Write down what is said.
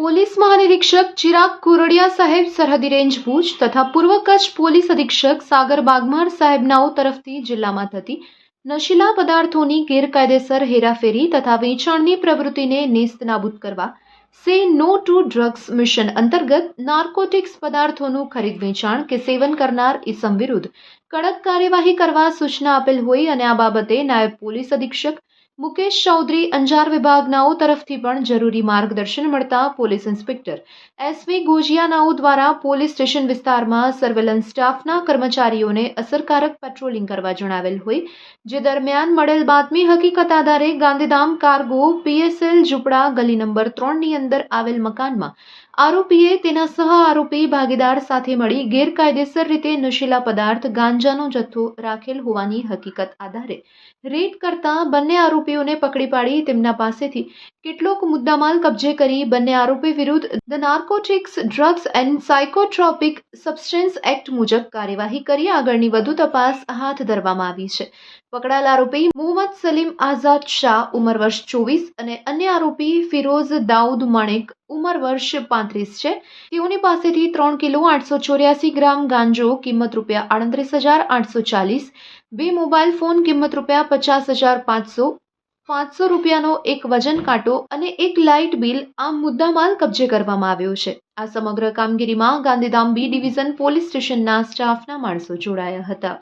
નિરીક્ષક ચિરાગ કુરડિયા સાહેબ સરહદી રેન્જ ભુજ તથા પૂર્વ કચ્છ પોલીસ અધિક્ષક સાગર બાગમાર સાહેબનાઓ તરફથી જિલ્લામાં થતી નશીલા પદાર્થોની ગેરકાયદેસર હેરાફેરી તથા વેચાણની પ્રવૃત્તિને નેસ્તનાબૂદ કરવા say no to drugs mission અંતર્ગત નાર્કોટિક્સ પદાર્થોનું ખરીદ વેચાણ કે સેવન કરનાર ઇસમ વિરુદ્ધ કડક કાર્યવાહી કરવા સૂચના આપેલ હોય અને આ બાબતે નાયબ પોલીસ અધિક્ષક મુકેશ ચૌધરી અંજાર વિભાગનાઓ તરફથી પણ જરૂરી માર્ગદર્શન મળતા પોલીસ ઇન્સ્પેક્ટર એસવી ગોજિયાનાઓ દ્વારા પોલીસ સ્ટેશન વિસ્તારમાં સર્વેલન્સ સ્ટાફના કર્મચારીઓને અસરકારક પેટ્રોલિંગ કરવા જણાવેલ હોય, જે દરમિયાન મળેલ બાતમી હકીકત આધારે ગાંધીધામ કાર્ગો પીએસએલ ઝૂંપડા ગલી નંબર ત્રણની અંદર આવેલ મકાનમાં આરોપીએ તેના સહ આરોપી ભાગીદાર સાથે મળી ગેરકાયદેસર રીતે નશીલા પદાર્થ ગાંજાનો જથ્થો રાખેલ હોવાની હકીકત આધારે રેડ કરતા બંને આરોપીઓને પકડી પાડી તેમના પાસેથી કેટલોક મુદ્દામાલ કબજે કરી બંને આરોપી વિરુદ્ધ the narcotics drugs and psychotropic substance act મુજબ કાર્યવાહી કરી આગળની વધુ તપાસ હાથ ધરવામાં આવી છે. પકડાયેલ આરોપી મોહમ્મદ સલીમ આઝાદ શાહ ઉંમર વર્ષ ચોવીસ અને અન્ય આરોપી ફિરોઝ દાઉદ માણેક ઉંમર વર્ષ પાંત્રીસ છે. તેઓની પાસેથી ત્રણ કિલો આઠસો ચોર્યાસી ગ્રામ ગાંજો કિંમત રૂપિયા આડત્રીસ હજાર આઠસો ચાલીસ, બે મોબાઈલ ફોન કિંમત રૂપિયા પચાસ હજાર પાંચસો પાંચસો રૂપિયાનો એક વજન કાંટો અને એક લાઇટ બિલ આમ મુદ્દામાલ કબજે કરવામાં આવ્યો છે. આ સમગ્ર કામગીરીમાં ગાંધીધામ બી ડિવિઝન પોલીસ સ્ટેશનના સ્ટાફના માણસો જોડાયા હતા.